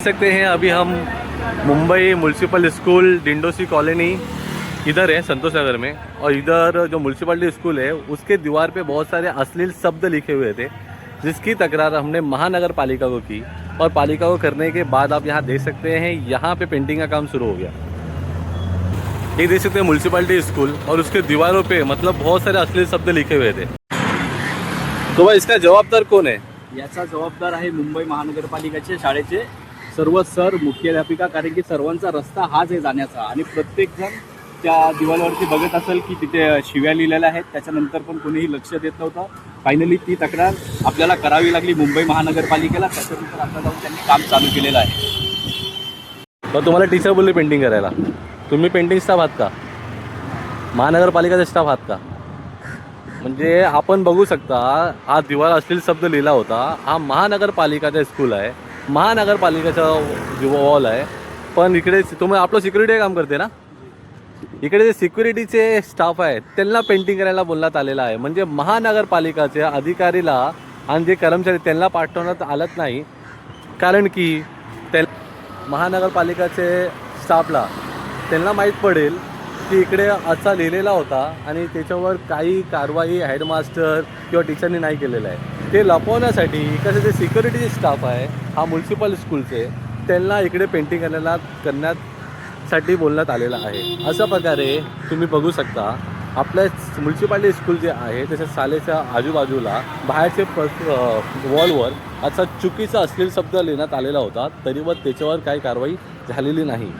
सकते हैं, अभी हम Mumbai municipal school Dindoshi colony इधर है, संतोष नगर में। और इधर जो म्यूनसिपलिटी स्कूल है, उसके दीवार पे बहुत सारे अश्लील शब्द लिखे हुए थे, जिसकी तकरार हमने महानगर पालिका को की। और पालिका को करने के बाद आप यहाँ देख सकते हैं, यहाँ पे पेंटिंग का काम शुरू हो गया। ये देख सकते हैं म्यूनसिपलिटी स्कूल और उसके दीवारों पे मतलब बहुत सारे अश्लील शब्द लिखे हुए थे। तो भाई इसका जवाबदार कौन है? याचा जबाबदार आहे मुंबई महानगरपालिकेचे शाळेचे सर्व सर मुख्याध्यापिका कारण की सर्वांचा रस्ता हाच आहे जाण्याचा. आणि प्रत्येकजण त्या दिवाळीवरती बघत असेल की तिथे शिव्या लिहिलेल्या आहेत. त्याच्यानंतर पण कोणीही लक्ष देत नव्हतं. फायनली ती तक्रार आपल्याला करावी लागली मुंबई महानगरपालिकेला. त्याच्यानंतर आता जाऊन त्यांनी काम चालू केलेलं आहे. तर तुम्हाला टीचर बोलली पेंटिंग करायला. तुम्ही पेंटिंग स्टाफ आहात का? महानगरपालिकाचा स्टाफ आहात का? म्हणजे आपण बघू शकता हा दिवार अश्लील शब्द लिहिला होता. हा महानगरपालिकाचा स्कूल आहे. महानगरपालिकेचा वॉल आहे. पण इकडे तुम्ही आपलं सिक्युरिटी काम करते ना? इकडे जे सिक्युरिटीचे स्टाफ आहेत त्यांना पेंटिंग करायला बोलण्यात आलेलं आहे. म्हणजे महानगरपालिकाच्या अधिकारीला आणि जे कर्मचारी त्यांना पाठवण्यात आलंच नाही. कारण की त्या महानगरपालिकाचे स्टाफला त्यांना माहीत पडेल की इकडे असा लिहिलेला होता आणि त्याच्यावर काही कारवाई हेडमास्टर किंवा टीचरनी नाही केलेलं आहे. ते लपवण्यासाठी कसं जे सिक्युरिटी स्टाफ आहे हा म्युन्सिपल स्कूलचे त्यांना इकडे पेंटिंग करायला करण्यासाठी बोलण्यात आलेलं आहे. अशा प्रकारे तुम्ही बघू शकता आपल्या म्युन्सिपालिटी स्कूल जे आहे त्याच्या शालेच्या आजूबाजूला बाहेरचे वॉलवर असा चुकीचा अश्लील शब्द लिहिण्यात आलेला होता तरी मग त्याच्यावर काही कारवाई झालेली नाही.